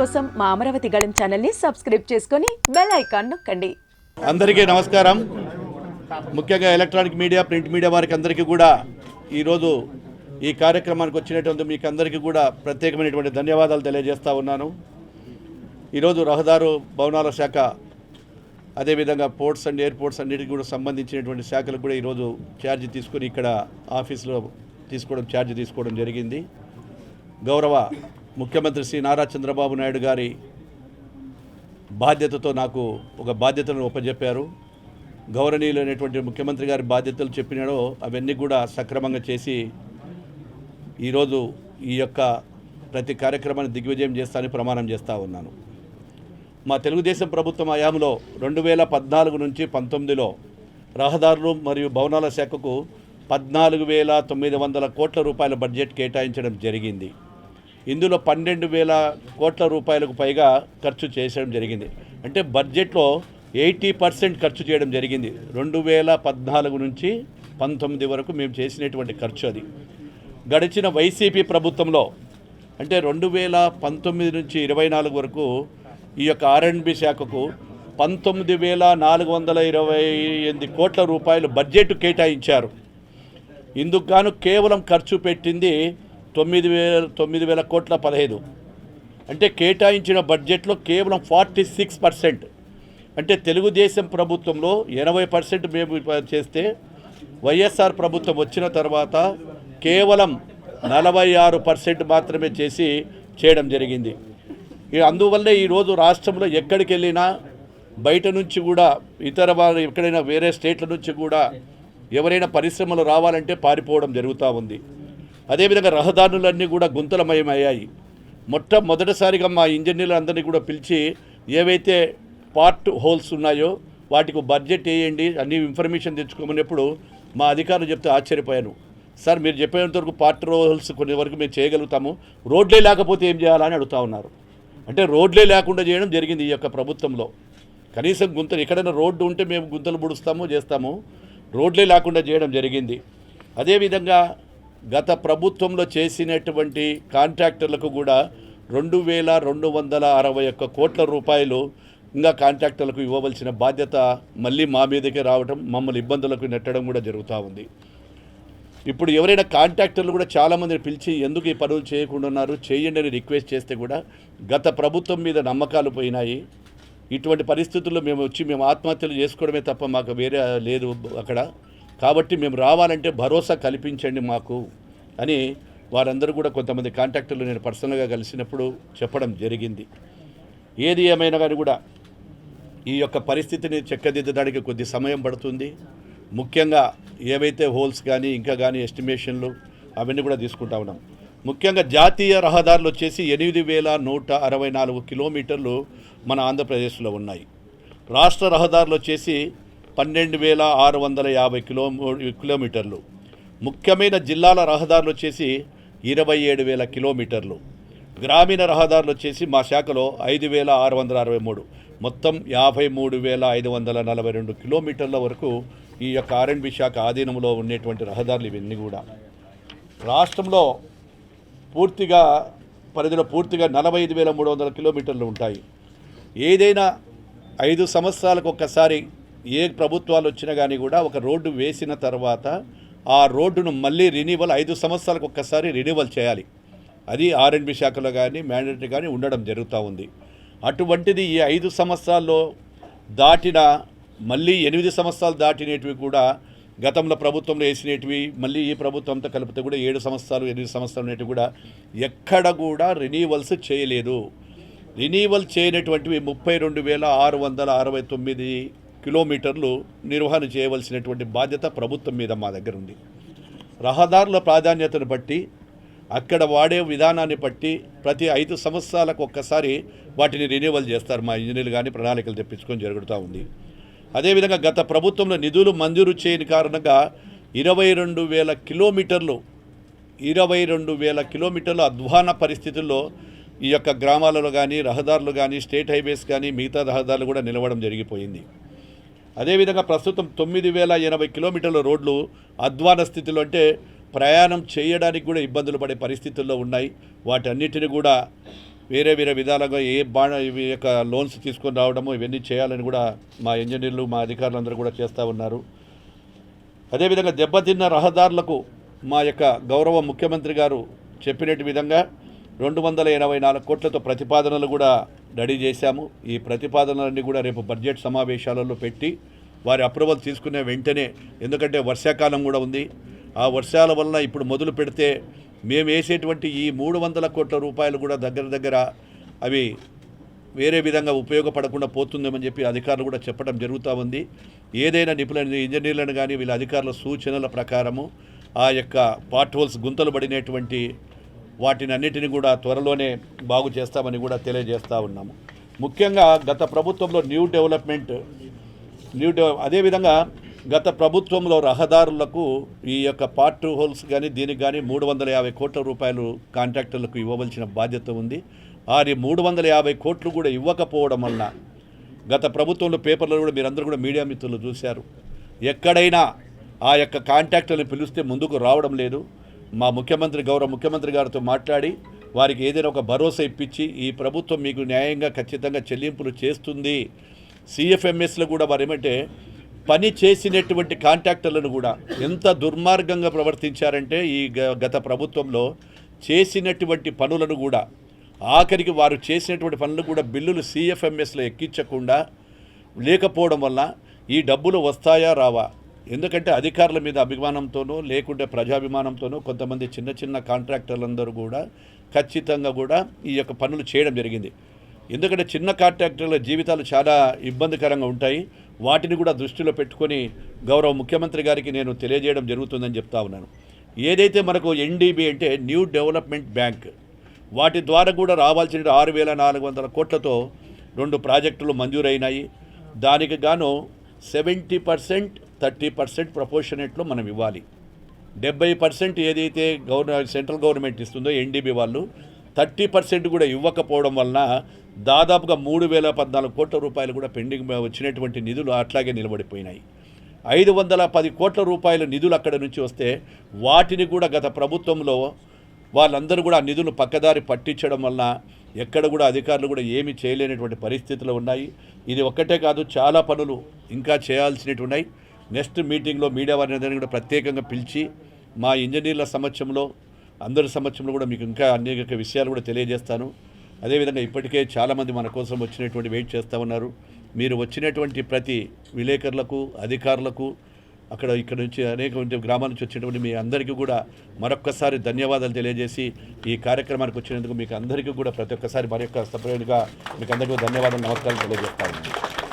కోసం మా అమరావతి గళం ఛానల్ని సబ్స్క్రైబ్ చేసుకొని బెల్ ఐకాన్ నొక్కండి. అందరికీ నమస్కారం. ముఖ్యంగా ఎలక్ట్రానిక్ మీడియా ప్రింట్ మీడియా వారికి అందరికీ కూడా ఈరోజు ఈ కార్యక్రమానికి వచ్చినటువంటి మీకు అందరికీ కూడా ప్రత్యేకమైనటువంటి ధన్యవాదాలు తెలియజేస్తా ఉన్నాను. ఈరోజు రహదారు భవనాల శాఖ అదేవిధంగా పోర్ట్స్ అండ్ ఎయిర్పోర్ట్స్ అన్నిటికి కూడా సంబంధించినటువంటి శాఖలకు కూడా ఈరోజు ఛార్జ్ తీసుకొని ఇక్కడ ఆఫీస్లో తీసుకోవడం ఛార్జ్ తీసుకోవడం జరిగింది. గౌరవ ముఖ్యమంత్రి శ్రీ నారా చంద్రబాబు నాయుడు గారి బాధ్యతతో నాకు ఒక బాధ్యతను ఒప్పజెప్పారు. గౌరవనీయులైనటువంటి ముఖ్యమంత్రి గారి బాధ్యతలు చెప్పినాడో అవన్నీ కూడా సక్రమంగా చేసి ఈరోజు ఈ యొక్క ప్రతి కార్యక్రమాన్ని దిగ్విజయం చేస్తానని ప్రమాణం చేస్తూ ఉన్నాను. మా తెలుగుదేశం ప్రభుత్వం హయాంలో రెండు వేల పద్నాలుగు నుంచి పంతొమ్మిదిలో రహదారులు మరియు భవనాల శాఖకు పద్నాలుగు వేల తొమ్మిది వందల కోట్ల రూపాయల బడ్జెట్ కేటాయించడం జరిగింది. ఇందులో పన్నెండు వేల కోట్ల రూపాయలకు పైగా ఖర్చు చేసడం జరిగింది. అంటే బడ్జెట్లో ఎయిటీ పర్సెంట్ ఖర్చు చేయడం జరిగింది. రెండు వేల పద్నాలుగు నుంచి పంతొమ్మిది వరకు మేము చేసినటువంటి ఖర్చు అది. గడిచిన వైసీపీ ప్రభుత్వంలో అంటే రెండు వేల పంతొమ్మిది నుంచి ఇరవై నాలుగు వరకు ఈ యొక్క ఆర్ఎండ్బి శాఖకు పంతొమ్మిది వేల నాలుగు వందల ఇరవై ఎనిమిది కోట్ల రూపాయలు బడ్జెట్ కేటాయించారు. ఇందుకు గాను కేవలం ఖర్చు పెట్టింది తొమ్మిది వేల తొమ్మిది వేల కోట్ల పదహైదు అంటే కేటాయించిన బడ్జెట్లో కేవలం ఫార్టీ సిక్స్ పర్సెంట్. అంటే తెలుగుదేశం ప్రభుత్వంలో ఎనభై పర్సెంట్ మేము చేస్తే వైఎస్ఆర్ ప్రభుత్వం వచ్చిన తర్వాత కేవలం నలభై ఆరు పర్సెంట్ మాత్రమే చేసి చేయడం జరిగింది. ఈ అందువల్లే ఈరోజు రాష్ట్రంలో ఎక్కడికి వెళ్ళినా బయట నుంచి కూడా ఇతర వాళ్ళు ఎక్కడైనా వేరే స్టేట్ల నుంచి కూడా ఎవరైనా పరిశ్రమలు రావాలంటే పారిపోవడం జరుగుతూ ఉంది. అదేవిధంగా రహదారులన్నీ కూడా గుంతలమయమయ్యాయి. మొట్టమొదటిసారిగా మా ఇంజనీర్లందరినీ కూడా పిలిచి ఏవైతే పార్ట్ హోల్స్ ఉన్నాయో వాటికి బడ్జెట్ వేయండి అన్ని ఇన్ఫర్మేషన్ తెచ్చుకోమన్నప్పుడు మా అధికారులు చెప్తే ఆశ్చర్యపోయాను సార్ మీరు చెప్పేంత వరకు పార్ట్ హోల్స్ కొన్ని వరకు మేము చేయగలుగుతాము. రోడ్లే లేకపోతే ఏం చేయాలని అడుగుతా ఉన్నారు. అంటే రోడ్లే లేకుండా చేయడం జరిగింది ఈ యొక్క ప్రభుత్వంలో. కనీసం గుంతలు ఎక్కడైనా రోడ్డు ఉంటే మేము గుంతలు పుడుస్తాము చేస్తాము. రోడ్లే లేకుండా చేయడం జరిగింది. అదేవిధంగా గత ప్రభుత్వంలో చేసినటువంటి కాంట్రాక్టర్లకు కూడా రెండు వేల రెండు వందల అరవై ఒక్క కోట్ల రూపాయలు ఇంకా కాంట్రాక్టర్లకు ఇవ్వవలసిన బాధ్యత మళ్ళీ మా మీదకే రావడం మమ్మల్ని ఇబ్బందులకు నెట్టడం కూడా జరుగుతూ ఉంది. ఇప్పుడు ఎవరైనా కాంట్రాక్టర్లు కూడా చాలామందిని పిలిచి ఎందుకు ఈ పనులు చేయకుండా ఉన్నారు చేయండి అని రిక్వెస్ట్ చేస్తే కూడా గత ప్రభుత్వం మీద నమ్మకాలు పోయినాయి. ఇటువంటి పరిస్థితుల్లో మేము వచ్చి మేము ఆత్మహత్యలు చేసుకోవడమే తప్ప మాకు వేరే లేదు అక్కడ. కాబట్టి మేము రావాలంటే భరోసా కల్పించండి మాకు అని వారందరూ కూడా కొంతమంది కాంటాక్టర్లు నేను పర్సనల్గా కలిసినప్పుడు చెప్పడం జరిగింది. ఏది ఏమైనా కానీ కూడా ఈ యొక్క పరిస్థితిని చెక్కదిద్దడానికి కొద్ది సమయం పడుతుంది. ముఖ్యంగా ఏవైతే హోల్స్ కానీ ఇంకా కానీ ఎస్టిమేషన్లు అవన్నీ కూడా తీసుకుంటా ఉన్నాం. ముఖ్యంగా జాతీయ రహదారులు వచ్చేసి ఎనిమిది వేల నూట అరవై నాలుగు కిలోమీటర్లు మన ఆంధ్రప్రదేశ్లో ఉన్నాయి. రాష్ట్ర రహదారులు వచ్చేసి పన్నెండు వేల ఆరు వందల యాభై కిలో కిలోమీటర్లు. ముఖ్యమైన జిల్లాల రహదారులు వచ్చేసి ఇరవై ఏడు వేల కిలోమీటర్లు. గ్రామీణ రహదారులు వచ్చేసి మా శాఖలో ఐదు వేల ఆరు వందల అరవై మూడు. మొత్తం యాభై మూడు వేల ఐదు వందల నలభై రెండు కిలోమీటర్ల వరకు ఈ యొక్క ఆర్ఎండ్బి శాఖ ఆధీనంలో ఉండేటువంటి రహదారులు ఇవన్నీ కూడా. రాష్ట్రంలో పూర్తిగా పరిధిలో పూర్తిగా నలభై ఐదు వేల మూడు వందల కిలోమీటర్లు ఉంటాయి. ఏదైనా ఐదు సంవత్సరాలకు ఒక్కసారి ఏ ప్రభుత్వాలు వచ్చినా కానీ కూడా ఒక రోడ్డు వేసిన తర్వాత ఆ రోడ్డును మళ్ళీ రినీవల్ ఐదు సంవత్సరాలకు ఒక్కసారి రినీవల్ చేయాలి. అది ఆర్ఎండ్బి శాఖలో కానీ మ్యాండేటరీ కానీ ఉండడం జరుగుతూ ఉంది. అటువంటిది ఈ ఐదు సంవత్సరాల్లో దాటిన మళ్ళీ ఎనిమిది సంవత్సరాలు దాటినవి కూడా గతంలో ప్రభుత్వంలో వేసినటివి మళ్ళీ ఈ ప్రభుత్వంతో కలిపితే కూడా ఏడు సంవత్సరాలు ఎనిమిది సంవత్సరాలు అనేటివి కూడా ఎక్కడ కూడా రినీవల్స్ చేయలేదు. రినీవల్ చేయనటువంటివి ముప్పై రెండు వేల ఆరు వందల అరవై తొమ్మిది కిలోమీటర్లు నిర్వహణ చేయవలసినటువంటి బాధ్యత ప్రభుత్వం మీద మా దగ్గర ఉంది. రహదారుల ప్రాధాన్యతను బట్టి అక్కడ వాడే విధానాన్ని బట్టి ప్రతి ఐదు సంవత్సరాలకు ఒక్కసారి వాటిని రెన్యువల్ చేస్తారు మా ఇంజనీర్లు కానీ ప్రణాళికలు తెప్పించుకొని జరుగుతూ ఉంది. అదేవిధంగా గత ప్రభుత్వంలో నిధులు మంజూరు చేయని కారణంగా ఇరవై రెండు వేల కిలోమీటర్లు ఇరవై రెండు వేల కిలోమీటర్లు అధ్వాన పరిస్థితుల్లో ఈ యొక్క గ్రామాలలో కానీ రహదారులు కానీ స్టేట్ హైవేస్ కానీ మిగతా రహదారులు కూడా నిలవడం జరిగిపోయింది. అదేవిధంగా ప్రస్తుతం తొమ్మిది వేల ఎనభై కిలోమీటర్ల రోడ్లు అధ్వాన స్థితిలో అంటే ప్రయాణం చేయడానికి కూడా ఇబ్బందులు పడే పరిస్థితుల్లో ఉన్నాయి. వాటన్నిటిని కూడా వేరే వేరే విధాలుగా ఏ బాణ ఇవి యొక్క లోన్స్ తీసుకొని రావడము ఇవన్నీ చేయాలని కూడా మా ఇంజనీర్లు మా అధికారులందరూ కూడా చేస్తూ ఉన్నారు. అదేవిధంగా దెబ్బతిన్న రహదారులకు మా యొక్క గౌరవ ముఖ్యమంత్రి గారు చెప్పినట్టు విధంగా రెండు వందల ఎనభై నాలుగు కోట్లతో ప్రతిపాదనలు కూడా రెడీ చేశాము. ఈ ప్రతిపాదనలన్నీ కూడా రేపు బడ్జెట్ సమావేశాలలో పెట్టి వారి అప్రూవల్ తీసుకునే వెంటనే ఎందుకంటే వర్షాకాలం కూడా ఉంది. ఆ వర్షాల వలన ఇప్పుడు మొదలు పెడితే మేము వేసేటువంటి ఈ మూడు వందల కోట్ల రూపాయలు కూడా దగ్గర దగ్గర అవి వేరే విధంగా ఉపయోగపడకుండా పోతుందేమని చెప్పి అధికారులు కూడా చెప్పడం జరుగుతూ ఉంది. ఏదైనా నిపుణుల ఇంజనీర్లను కానీ వీళ్ళ అధికారుల సూచనల ప్రకారము ఆ యొక్క పార్ట్ హోల్స్ గుంతలు పడినటువంటి వాటిని అన్నిటిని కూడా త్వరలోనే బాగు చేస్తామని కూడా తెలియజేస్తూ ఉన్నాము. ముఖ్యంగా గత ప్రభుత్వంలో న్యూ డెవలప్మెంట్ న్యూ డెవ అదేవిధంగా గత ప్రభుత్వంలో రహదారులకు ఈ యొక్క పార్ట్ హోల్స్ కానీ దీనికి కానీ మూడు వందల యాభై కోట్ల రూపాయలు కాంట్రాక్టర్లకు ఇవ్వవలసిన బాధ్యత ఉంది. అది మూడు వందల యాభై కోట్లు కూడా ఇవ్వకపోవడం వలన గత ప్రభుత్వంలో పేపర్లో కూడా మీరందరూ కూడా మీడియా మిత్రులు చూశారు. ఎక్కడైనా ఆ యొక్క కాంట్రాక్టర్ని పిలిస్తే ముందుకు రావడం లేదు. మా ముఖ్యమంత్రి గౌరవ ముఖ్యమంత్రి గారితో మాట్లాడి వారికి ఏదైనా ఒక భరోసా ఇప్పించి ఈ ప్రభుత్వం మీకు న్యాయంగా ఖచ్చితంగా చెల్లింపులు చేస్తుంది. సిఎఫ్ఎంఎస్లో కూడా వారు ఏమంటే పని చేసినటువంటి కాంట్రాక్టర్లను కూడా ఎంత దుర్మార్గంగా ప్రవర్తించారంటే ఈ గ- గత ప్రభుత్వంలో చేసినటువంటి పనులను కూడా ఆఖరికి వారు చేసినటువంటి పనులు కూడా బిల్లులు సిఎఫ్ఎంఎస్లో ఎక్కించకుండా లేకపోవడం వల్ల ఈ డబ్బులు వస్తాయా రావా? ఎందుకంటే అధికారుల మీద అభిమానంతోనో లేకుంటే ప్రజాభిమానంతోనో కొంతమంది చిన్న చిన్న కాంట్రాక్టర్లందరూ కూడా ఖచ్చితంగా కూడా ఈ యొక్క పనులు చేయడం జరిగింది. ఎందుకంటే చిన్న కాంట్రాక్టర్ల జీవితాలు చాలా ఇబ్బందికరంగా ఉంటాయి. వాటిని కూడా దృష్టిలో పెట్టుకొని గౌరవ ముఖ్యమంత్రి గారికి నేను తెలియజేయడం జరుగుతుందని చెప్తా ఉన్నాను. ఏదైతే మనకు ఎన్డీబీ అంటే న్యూ డెవలప్మెంట్ బ్యాంక్ వాటి ద్వారా కూడా రావాల్సిన ఆరు వేల నాలుగు వందల కోట్లతో రెండు ప్రాజెక్టులు మంజూరైనాయి. దానికి గాను సెవెంటీ పర్సెంట్ థర్టీ పర్సెంట్ ప్రపోర్షనేట్లో మనం ఇవ్వాలి. డెబ్బై పర్సెంట్ ఏదైతే గవర్న సెంట్రల్ గవర్నమెంట్ ఇస్తుందో ఎన్డీబీ వాళ్ళు థర్టీ పర్సెంట్ కూడా ఇవ్వకపోవడం వలన దాదాపుగా మూడు వేల పద్నాలుగు కోట్ల రూపాయలు కూడా పెండింగ్ వచ్చినటువంటి నిధులు అట్లాగే నిలబడిపోయినాయి. ఐదు వందల పది కోట్ల రూపాయల నిధులు అక్కడ నుంచి వస్తే వాటిని కూడా గత ప్రభుత్వంలో వాళ్ళందరూ కూడా ఆ నిధులు పక్కదారి పట్టించడం వలన ఎక్కడ కూడా అధికారులు కూడా ఏమీ చేయలేనటువంటి పరిస్థితులు ఉన్నాయి. ఇది ఒక్కటే కాదు చాలా పనులు ఇంకా చేయాల్సినవి ఉన్నాయి. నెక్స్ట్ మీటింగ్లో మీడియా వారిని అందరినీ కూడా ప్రత్యేకంగా పిలిచి మా ఇంజనీర్ల సమక్షంలో అందరి సమక్షంలో కూడా మీకు ఇంకా అనేక విషయాలు కూడా తెలియజేస్తాను. అదేవిధంగా ఇప్పటికే చాలామంది మన కోసం వచ్చినటువంటి వెయిట్ చేస్తూ ఉన్నారు. మీరు వచ్చినటువంటి ప్రతి విలేకరులకు అధికారులకు అక్కడ ఇక్కడ నుంచి అనేక గ్రామాల నుంచి వచ్చినటువంటి మీ అందరికీ కూడా మరొక్కసారి ధన్యవాదాలు తెలియజేసి ఈ కార్యక్రమానికి వచ్చినందుకు మీకు అందరికీ కూడా ప్రతి ఒక్కసారి మరొక సపరేట్గా మీకు అందరికీ ధన్యవాదాలు నమస్కారం తెలియజేస్తాను